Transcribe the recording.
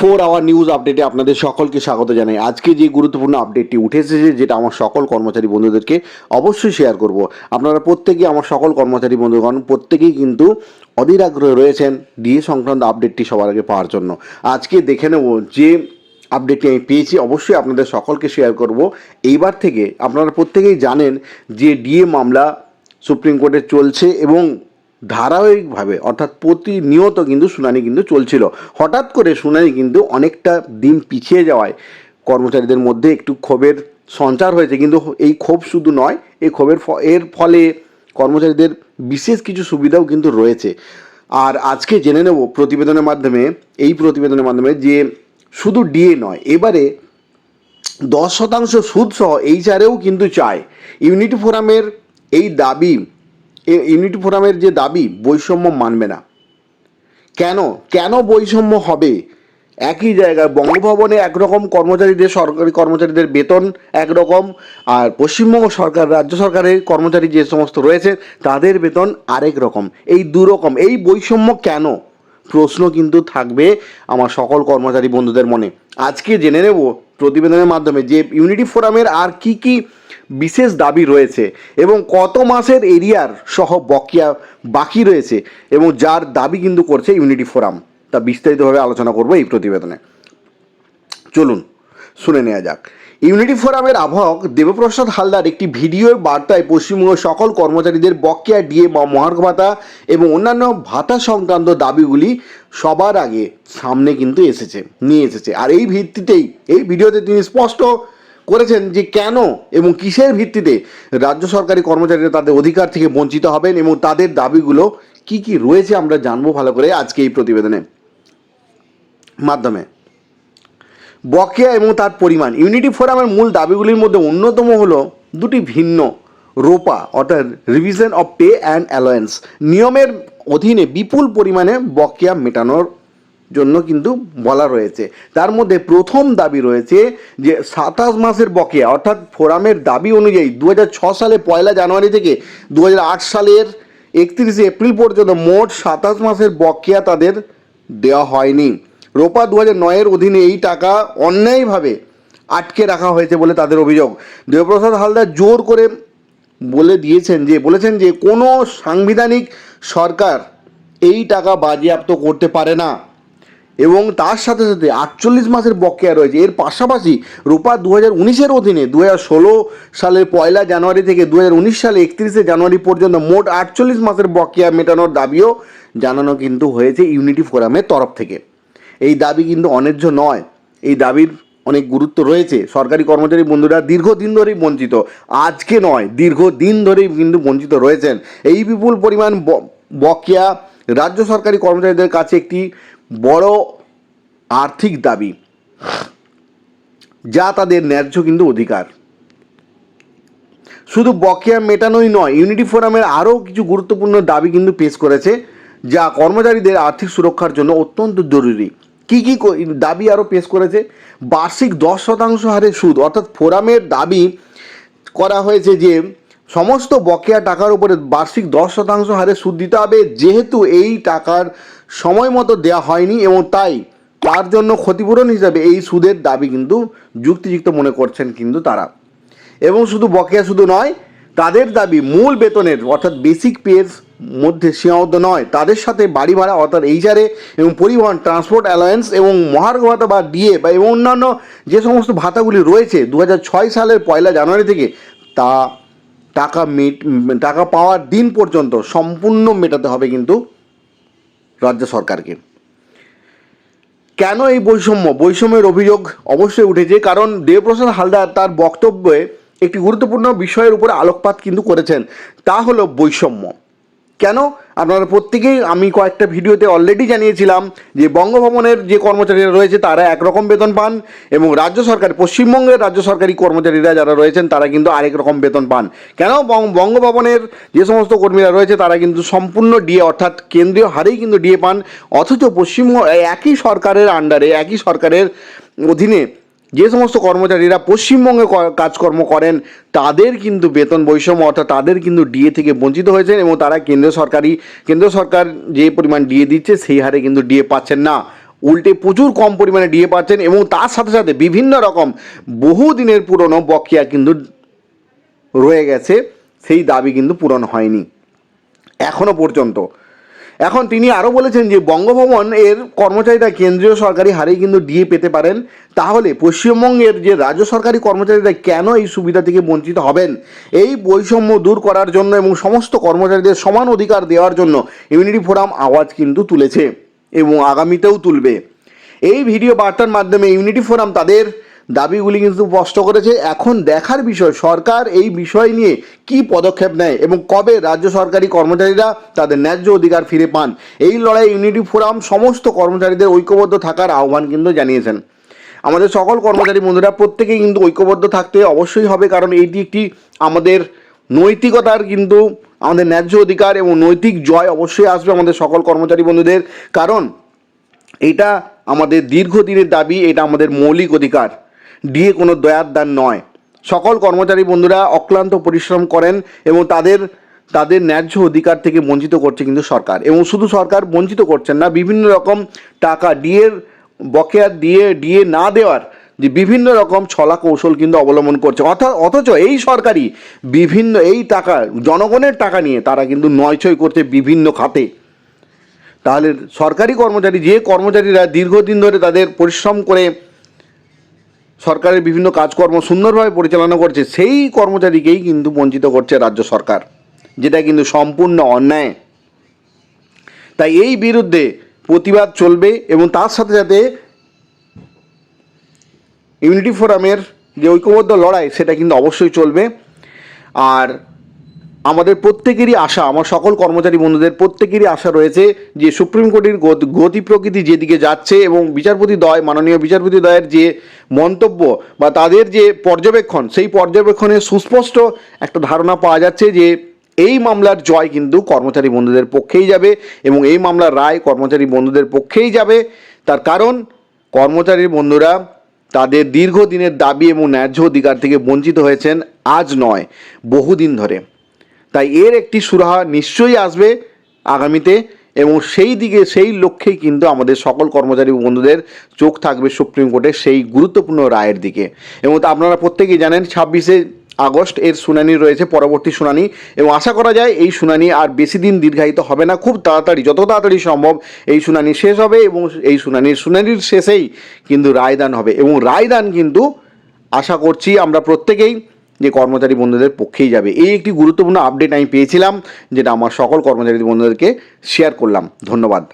Four hour news আপডেটে আপনাদের সকলকে স্বাগত জানাই। আজকে যে গুরুত্বপূর্ণ আপডেটটি উঠে এসেছে যেটা আমার সকল কর্মচারী বন্ধুদেরকে অবশ্যই শেয়ার করব। আপনারা প্রত্যেকেই আমার সকল কর্মচারী বন্ধুগণ, প্রত্যেকেই কিন্তু অধীর আগ্রহে রয়েছেন ডিএ সংক্রান্ত আপডেটটি সবার আগে পাওয়ার জন্য। আজকে দেখে নেব যে আপডেটটি আমি পেয়েছি, অবশ্যই আপনাদের সকলকে শেয়ার করব। এইবার থেকে আপনারা প্রত্যেকেই জানেন যে, ডিএ মামলা সুপ্রিম কোর্টে চলছে এবং ধারাবাহিকভাবে, অর্থাৎ প্রতিনিয়ত কিন্তু শুনানি কিন্তু চলছিল। হঠাৎ করে শুনানি কিন্তু অনেকটা দিন পিছিয়ে যাওয়ায় কর্মচারীদের মধ্যে একটু ক্ষোভের সঞ্চার হয়েছে। কিন্তু এই ক্ষোভ শুধু নয়, এই ক্ষোভের এর ফলে কর্মচারীদের বিশেষ কিছু সুবিধাও কিন্তু রয়েছে। আর আজকে জেনে নেব প্রতিবেদনের মাধ্যমে, এই প্রতিবেদনের মাধ্যমে যে শুধু ডিএ নয়, এবারে দশ শতাংশ সুদ সহ এইচআরেও কিন্তু চায়। ইউনিটি ফোরামের এই দাবি ইউনিটি ফোরামের যে দাবি, বৈষম্য মানবে না। কেন? কেন বৈষম্য হবে? একই জায়গায় বঙ্গভবনে একরকম কর্মচারীদের সরকারি কর্মচারীদের বেতন একরকম, আর পশ্চিমবঙ্গ সরকার, রাজ্য সরকারের কর্মচারী যে সমস্ত রয়েছে, তাদের বেতন আরেক রকম। এই দুরকম এই বৈষম্য কেন? প্রশ্ন কিন্তু থাকবে আমার সকল কর্মচারী বন্ধুদের মনে। আজকে জেনে নেব প্রতিবেদনের মাধ্যমে যে ইউনিটি ফোরামের আর কি কি বিশেষ দাবি রয়েছে এবং কত মাসের এরিয়ার সহ বকিয়া বাকি রয়েছে এবং যার দাবি কিন্তু করছে ইউনিটি ফোরাম তা বিস্তারিতভাবে আলোচনা করব এই প্রতিবেদনে। চলুন। শুনে নেওয়া যাক। ইউনিটি ফোরামের আহ্বায়ক দেবপ্রসাদ হালদার একটি ভিডিওর বার্তায় পশ্চিমবঙ্গের সকল কর্মচারীদের বকেয়া ডিএ বা মহার্ঘ ভাতা এবং অন্যান্য ভাতা সংক্রান্ত দাবিগুলি সবার আগে সামনে কিন্তু এসেছে, নিয়ে এসেছে। আর এই ভিত্তিতেই, এই ভিডিওতে তিনি স্পষ্ট করেছেন যে কেন এবং কিসের ভিত্তিতে রাজ্য সরকারি কর্মচারীরা তাদের অধিকার থেকে বঞ্চিত হবেন এবং তাদের দাবিগুলো কি কি রয়েছে আমরা জানব ভালো করে আজকে এই প্রতিবেদনে। মাধ্যমে বকেয়া এবং তার পরিমাণ। ইউনিটি ফোরামের মূল দাবিগুলির মধ্যে অন্যতম হলো দুটি ভিন্ন, রোপা, অর্থাৎ revision of pay and allowance নিয়মের অধীনে বিপুল পরিমাণে বকেয়া মেটানোর জন্য কিন্তু বলা রয়েছে। তার মধ্যে প্রথম দাবি রয়েছে যে সাতাশ মাসের বকেয়া, অর্থাৎ ফোরামের দাবি অনুযায়ী দু সালে পয়লা জানুয়ারি থেকে দু হাজার আট সালের একত্রিশে এপ্রিল পর্যন্ত মোট সাতাশ মাসের বকেয়া তাদের দেওয়া হয়নি। রোপা দু হাজার নয়ের অধীনে এই টাকা অন্যায়ভাবে আটকে রাখা হয়েছে বলে তাদের অভিযোগ। দেবপ্রসাদ হালদার জোর করে বলে দিয়েছেন যে, বলেছেন যে কোনো সাংবিধানিক সরকার এই টাকা বাজেয়াপ্ত করতে পারে না। এবং তার সাথে সাথে আটচল্লিশ মাসের বকেয়া রয়েছে। এর পাশাপাশি রূপা দু হাজার উনিশের অধীনে দু হাজার ষোলো সালের পয়লা জানুয়ারি থেকে দু হাজার উনিশ সালে একত্রিশে জানুয়ারি পর্যন্ত মোট আটচল্লিশ মাসের বকেয়া মেটানোর দাবিও জানানো কিন্তু হয়েছে ইউনিটি ফোরামের তরফ থেকে। এই দাবি কিন্তু অন্যায্য নয়। এই দাবির অনেক গুরুত্ব রয়েছে। সরকারি কর্মচারী বন্ধুরা দীর্ঘদিন ধরেই বঞ্চিত। আজকে নয়, দীর্ঘদিন ধরেই কিন্তু বঞ্চিত রয়েছেন। এই বিপুল পরিমাণ বকেয়া রাজ্য সরকারি কর্মচারীদের কাছে একটি বড় আর্থিক দাবি, যা তাদের ন্যায্য কিন্তু অধিকার। শুধু বকেয়া মেটানোই নয়, ইউনিটি ফোরামের আরও কিছু গুরুত্বপূর্ণ দাবি কিন্তু পেশ করেছে, যা কর্মচারীদের আর্থিক সুরক্ষার জন্য অত্যন্ত জরুরি। কি কি দাবি আরও পেশ করেছে? বার্ষিক দশ শতাংশ হারে সুদ, অর্থাৎ ফোরামের দাবি করা হয়েছে যে, সমস্ত বকেয়া টাকার উপরে বার্ষিক দশ শতাংশ হারে সুদ দিতে হবে, যেহেতু এই টাকার সময় মতো দেওয়া হয়নি এবং তাই তার জন্য ক্ষতিপূরণ হিসাবে এই সুদের দাবি কিন্তু যুক্তিযুক্ত মনে করছেন কিন্তু তারা। এবং শুধু বকেয়া শুধু নয় তাদের দাবি মূল বেতনের, অর্থাৎ বেসিক পের মধ্যে সীমাবদ্ধ নয়। তাদের সাথে বাড়ি ভাড়া, অর্থাৎ এইচারে এবং পরিবহন ট্রান্সপোর্ট অ্যালায়েন্স এবং মহার্ঘ ভাতা বা ডিএ বা এবং অন্যান্য যে সমস্ত ভাতাগুলি রয়েছে দু হাজার ছয় সালের পয়লা জানুয়ারি থেকে, তা টাকা মিট, টাকা পাওয়ার দিন পর্যন্ত সম্পূর্ণ মেটাতে হবে কিন্তু রাজ্য সরকারকে। কেন এই বৈষম্য? বৈষম্যের অভিযোগ অবশ্যই উঠেছে, কারণ দেবপ্রসাদ হালদার তার বক্তব্যে একটি গুরুত্বপূর্ণ বিষয়ের উপরে আলোকপাত কিন্তু করেছেন। তা হলো বৈষম্য। কেন? আপনারা প্রত্যেকেই আমি কয়েকটা ভিডিওতে অলরেডি জানিয়েছিলাম যে বঙ্গভবনের যে কর্মচারীরা রয়েছে, তারা একরকম বেতন পান এবং রাজ্য সরকার, পশ্চিমবঙ্গের রাজ্য সরকারি কর্মচারীরা যারা রয়েছেন, তারা কিন্তু আরেক রকম বেতন পান। কেন? বঙ্গভবনের যে সমস্ত কর্মীরা রয়েছে, তারা কিন্তু সম্পূর্ণ ডিএ অর্থাৎ কেন্দ্রীয় হারেই কিন্তু ডিএ পান। অথচ পশ্চিমবঙ্গ একই সরকারের আন্ডারে একই সরকারের অধীনে যে সমস্ত কর্মচারীরা পশ্চিমবঙ্গে কাজকর্ম করেন, তাদের কিন্তু বেতন বৈষম্য অর্থাৎ তাদের কিন্তু ডিএ থেকে বঞ্চিত হয়েছেন এবং তারা কেন্দ্র সরকারি কেন্দ্র সরকার যে পরিমাণ ডিএ দিচ্ছে সেই হারে কিন্তু ডিএ পাচ্ছেন না। উল্টে প্রচুর কম পরিমাণে ডিএ পাচ্ছেন এবং তার সাথে সাথে বিভিন্ন রকম বহু দিনের পুরনো বকেয়া কিন্তু রয়ে গেছে, সেই দাবি কিন্তু পূরণ হয়নি। এখনও পর্যন্ত। এখন তিনি আরও বলেছেন যে বঙ্গভবন এর কর্মচারীরা কেন্দ্রীয় সরকারি হারেই কিন্তু ডিএ পেতে পারেন। তাহলে পশ্চিমবঙ্গের যে রাজ্য সরকারি কর্মচারীরা কেন এই সুবিধা থেকে বঞ্চিত হবেন? এই বৈষম্য দূর করার জন্য এবং সমস্ত কর্মচারীদের সমান অধিকার দেওয়ার জন্য ইউনিটি ফোরাম আওয়াজ কিন্তু তুলেছে এবং আগামীতেও তুলবে। এই ভিডিও বার্তার মাধ্যমে ইউনিটি ফোরাম তাদের দাবিগুলি কিন্তু স্পষ্ট করেছে। এখন দেখার বিষয়, সরকার এই বিষয় নিয়ে কি পদক্ষেপ নেয় এবং কবে রাজ্য সরকারি কর্মচারীরা তাদের ন্যায্য অধিকার ফিরে পান? এই লড়াই ইউনিটি ফোরাম সমস্ত কর্মচারীদের ঐক্যবদ্ধ থাকার আহ্বান কিন্তু জানিয়েছেন। আমাদের সকল কর্মচারী বন্ধুরা, প্রত্যেকেই কিন্তু ঐক্যবদ্ধ থাকতে অবশ্যই হবে, কারণ এইটি একটি আমাদের নৈতিকতার কিন্তু আমাদের ন্যায্য অধিকার এবং নৈতিক জয় অবশ্যই আসবে আমাদের সকল কর্মচারী বন্ধুদের। কারণ এটা আমাদের দীর্ঘদিনের দাবি, এটা আমাদের মৌলিক অধিকার। দিয়ে কোনো দয়ার দান নয়। সকল কর্মচারী বন্ধুরা অক্লান্ত পরিশ্রম করেন এবং তাদের তাদের ন্যায্য অধিকার থেকে বঞ্চিত করছে কিন্তু সরকার। এবং শুধু সরকার বঞ্চিত করছেন না, বিভিন্ন রকম টাকা ডিএর বকেয়া দিয়ে ডিএ না দেওয়ার যে বিভিন্ন রকম ছলা কৌশল কিন্তু অবলম্বন করছে। অর্থাৎ অথচ এই সরকারি বিভিন্ন, এই টাকা, জনগণের টাকা নিয়ে তারা কিন্তু নয়ছয় করছে বিভিন্ন খাতে। তাহলে সরকারি কর্মচারী, যে কর্মচারীরা দীর্ঘদিন ধরে তাদের পরিশ্রম করে সরকারের বিভিন্ন কাজকর্ম সুন্দরভাবে পরিচালনা করছে, সেই কর্মচারীকেই কিন্তু বঞ্চিত করছে রাজ্য সরকার, যেটা কিন্তু সম্পূর্ণ অন্যায়। তাই এই বিরুদ্ধে প্রতিবাদ চলবে এবং তার সাথে সাথে ইউনিটি ফোরামের যে ঐক্যবদ্ধ লড়াই, সেটা কিন্তু অবশ্যই চলবে। আর আমাদের প্রত্যেকেরই আশা, আমার সকল কর্মচারী বন্ধুদের প্রত্যেকেরই আশা রয়েছে যে সুপ্রিম কোর্টের গতি- প্রকৃতি যেদিকে যাচ্ছে এবং বিচারপতি দয়, মাননীয় বিচারপতি দয়ের যে মন্তব্য বা তাদের যে পর্যবেক্ষণ, সেই পর্যবেক্ষণে সুস্পষ্ট একটা ধারণা পাওয়া যাচ্ছে যে এই মামলার জয় কিন্তু কর্মচারী বন্ধুদের পক্ষেই যাবে এবং এই মামলার রায় কর্মচারী বন্ধুদের পক্ষেই যাবে। তার কারণ, কর্মচারী বন্ধুরা তাদের দীর্ঘদিনের দাবি এবং ন্যায্য অধিকার থেকে বঞ্চিত হয়েছেন আজ নয়, বহুদিন ধরে। তাই এর একটি সুরাহা নিশ্চয়ই আসবে আগামীতে এবং সেই দিকে সেই লক্ষ্যেই কিন্তু আমাদের সকল কর্মচারী বন্ধুদের চোখ থাকবে সুপ্রিম কোর্টের সেই গুরুত্বপূর্ণ রায়ের দিকে। এবং আপনারা প্রত্যেকেই জানেন, ছাব্বিশে আগস্ট এর শুনানি রয়েছে, পরবর্তী শুনানি। এবং আশা করা যায় এই শুনানি আর বেশি দিন দীর্ঘায়িত হবে না। খুব তাড়াতাড়ি, যত তাড়াতাড়ি সম্ভব এই শুনানি শেষ হবে এবং এই শুনানির শুনানির শেষেই কিন্তু রায়দান হবে। এবং রায়দান কিন্তু আশা করছি আমরা প্রত্যেকেই যে কর্মচারী বন্ধুদের পক্ষেই যাবে। এই একটি গুরুত্বপূর্ণ আপডেট আমি পেয়েছিলাম, যেটা আমার সকল কর্মচারী বন্ধুদেরকে শেয়ার করলাম। ধন্যবাদ।